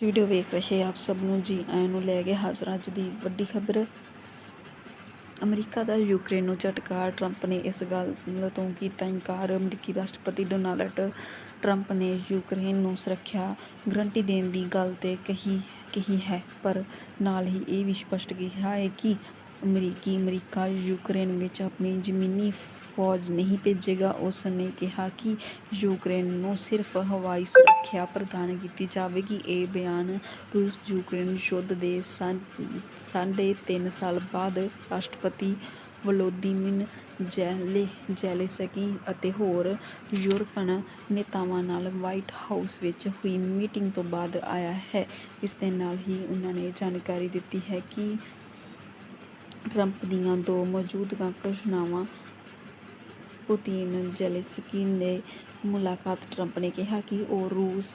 Video ਵੇਖ ਰਹੇ ਆਪ ਸਭ ਨੂੰ ਜੀ ਆਇਆਂ ਨੂੰ ਲੈ ਕੇ ਹਾਜ਼ਰ ਅੱਜ ਦੀ ਵੱਡੀ ਖਬਰ। ਅਮਰੀਕਾ ਦਾ ਯੂਕਰੇਨ ਨੂੰ ਝਟਕਾ ਟਰੰਪ ਨੇ ਇਸ ਗੱਲ ਤੋਂ ਕੀਤਾ ਇਨਕਾਰ। ਅਮਰੀਕੀ ਰਾਸ਼ਟਰਪਤੀ ਡੋਨਾਲਡ ਟਰੰਪ ਨੇ ਯੂਕਰੇਨ ਨੂੰ ਸੁਰੱਖਿਆ ਗਰੰਟੀ ਦੇਣ ਦੀ ਗੱਲ ਤੇ ਕਹੀ ਕਹੀ ਹੈ, ਪਰ ਨਾਲ ਹੀ ਇਹ ਵੀ ਸਪਸ਼ਟ ਕਿਹਾ ਹੈ ਕਿ ਅਮਰੀਕੀ, ਅਮਰੀਕਾ, ਯੂਕਰੇਨ ਵਿੱਚ ਆਪਣੀ ਜ਼ਮੀਨੀ ਫੌਜ ਨਹੀਂ ਭੇਜੇਗਾ। ਉਸ ਨੇ ਕਿਹਾ ਕਿ ਯੂਕਰੇਨ ਨੂੰ ਸਿਰਫ ਹਵਾਈ ਸੁਰੱਖਿਆ ਪ੍ਰਦਾਨ ਕੀਤੀ ਜਾਵੇਗੀ। ਇਹ ਬਿਆਨ ਰੂਸ, ਯੂਕਰੇਨ ਯੁੱਧ ਦੇ ਸਾ- ਸਾਢੇ ਤਿੰਨ ਸਾਲ ਬਾਅਦ ਰਾਸ਼ਟਰਪਤੀ ਵਲੋਦੀਮਿਨ ਜ਼ੈਲੇ, ਜ਼ੈਲੇਸਕੀ ਅਤੇ ਹੋਰ ਯੂਰਪਨ ਨੇਤਾਵਾਂ ਨਾਲ ਵਾਈਟ ਹਾਊਸ ਵਿੱਚ ਹੋਈ ਮੀਟਿੰਗ ਤੋਂ ਬਾਅਦ ਆਇਆ ਹੈ। ਇਸ ਦੇ ਨਾਲ ਹੀ ਉਹਨਾਂ ਨੇ ਜਾਣਕਾਰੀ ਦਿੱਤੀ ਹੈ ਕਿ ਟਰੰਪ ਦੀਆਂ ਦੋ ਮੌਜੂਦਾ ਘੋਸ਼ਣਾਵਾਂ ਪੁਤਿਨ ਜ਼ੈਲੇਂਸਕੀ ਨੇ ਮੁਲਾਕਾਤ, ਟਰੰਪ ਨੇ ਕਿਹਾ ਕਿ ਉਹ ਰੂਸ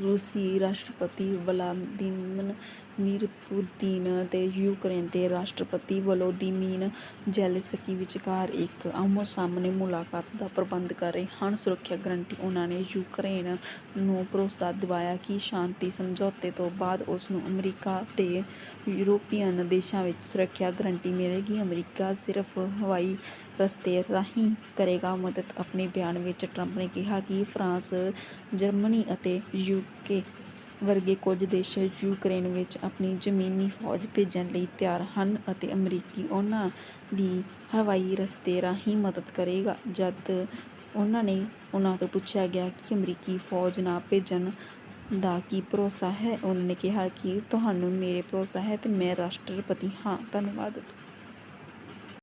ਰੂਸੀ ਰਾਸ਼ਟਰਪਤੀ ਵਲਾਦੀਮੀਰ ਪੁਤਿਨ ਅਤੇ ਯੂਕਰੇਨ ਦੇ ਰਾਸ਼ਟਰਪਤੀ ਵਲੋਦੀਮੀਰ ਜ਼ੈਲੇਂਸਕੀ ਵਿਚਕਾਰ ਇੱਕ ਆਮੋ-ਸਾਹਮਣੇ ਮੁਲਾਕਾਤ ਦਾ ਪ੍ਰਬੰਧ ਕਰ ਰਹੇ ਹਨ। ਸੁਰੱਖਿਆ ਗਰੰਟੀ ਉਹਨਾਂ ਨੇ ਯੂਕਰੇਨ ਨੂੰ ਭਰੋਸਾ ਦਿਵਾਇਆ ਕਿ ਸ਼ਾਂਤੀ ਸਮਝੌਤੇ ਤੋਂ ਬਾਅਦ ਉਸ ਨੂੰ ਅਮਰੀਕਾ ਤੇ ਯੂਰਪੀਅਨ ਦੇਸ਼ਾਂ ਵਿੱਚ ਸੁਰੱਖਿਆ ਗਰੰਟੀ ਮਿਲੇਗੀ। ਅਮਰੀਕਾ ਸਿਰਫ ਹਵਾਈ ਰਸਤੇ ਰਾਹੀਂ ਕਰੇਗਾ ਮਦਦ। ਆਪਣੇ ਬਿਆਨ ਵਿੱਚ ਟਰੰਪ ਨੇ ਕਿਹਾ ਕਿ ਫਰਾਂਸ, ਜਰਮਨੀ ਅਤੇ ਯੂਕੇ ਵਰਗੇ ਕੁਝ ਦੇਸ਼ ਯੂਕਰੇਨ ਵਿੱਚ ਆਪਣੀ ਜ਼ਮੀਨੀ ਫੌਜ ਭੇਜਣ ਲਈ ਤਿਆਰ ਹਨ ਅਤੇ ਅਮਰੀਕੀ ਉਹਨਾਂ ਦੀ ਹਵਾਈ ਰਸਤੇ ਰਾਹੀਂ ਮਦਦ ਕਰੇਗਾ। ਜਦ ਉਹਨਾਂ ਨੇ ਉਹਨਾਂ ਤੋਂ ਪੁੱਛਿਆ ਗਿਆ ਕਿ ਅਮਰੀਕੀ ਫੌਜ ਨਾ ਭੇਜਣ ਦਾ ਕੀ ਭਰੋਸਾ ਹੈ, ਉਹਨਾਂ ਨੇ ਕਿਹਾ ਕਿ ਤੁਹਾਨੂੰ ਮੇਰੇ ਭਰੋਸਾ ਹੈ ਤੇ ਮੈਂ ਰਾਸ਼ਟਰਪਤੀ ਹਾਂ। ਧੰਨਵਾਦ।